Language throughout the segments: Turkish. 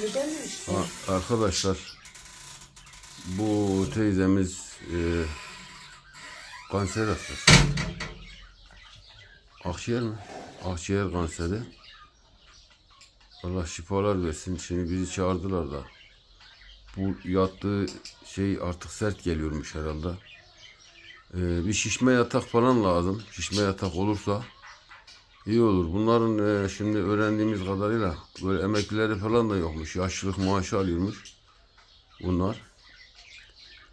Sürüden mi işte? A- Arkadaşlar bu teyzemiz e, kanser hastası. Akciğer mi? Akciğer kanseri. Allah şifalar versin. Şimdi bizi çağırdılar da. Bu yattığı şey artık sert geliyormuş herhalde. E, bir şişme yatak falan lazım. Şişme yatak olursa iyi olur. Bunların e, şimdi öğrendiğimiz kadarıyla böyle emeklileri falan da yokmuş. Yaşlılık maaşı alıyormuş. Bunlar.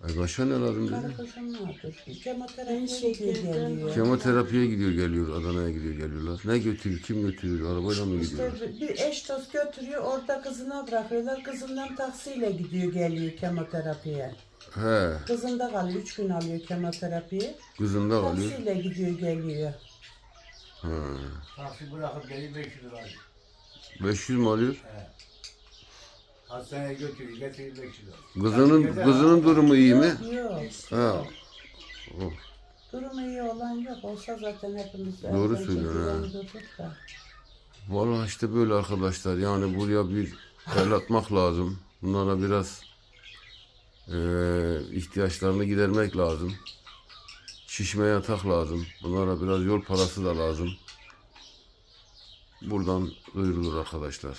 Ay başka ne lazım dedi? Karı koşan ne yapıyor? En Kemoterapiye şekerden- gidiyor geliyor. Kemoterapiye gidiyor geliyor. Adana'ya gidiyor geliyorlar. Ne götürüyor? Kim götürüyor? Arabayla mı gidiyorlar? İşte bir eş dost götürüyor, orada kızına bırakıyorlar. Kızından taksiyle gidiyor geliyor kemoterapiye. He. Kızında kalıyor, üç gün alıyor kemoterapiyi. Kızında kalıyor. Taksiyle gidiyor geliyor. He. Taksi bırakıp geri 500 lira alıyor. 500 mi alıyor? Hastaneye götürüyor, getirir 500 lira. Kızının kızının durumu iyi mi? Yok. Ha. Oh. Durumu iyi olan yok. Olsa zaten hepimiz Doğru erken söylüyorsun ha. Vallahi işte böyle arkadaşlar. Yani buraya bir el atmak lazım. Bunlara biraz eee, ihtiyaçlarını gidermek lazım. Şişme yatak lazım. Bunlara biraz yol parası da lazım. Buradan duyurulur arkadaşlar.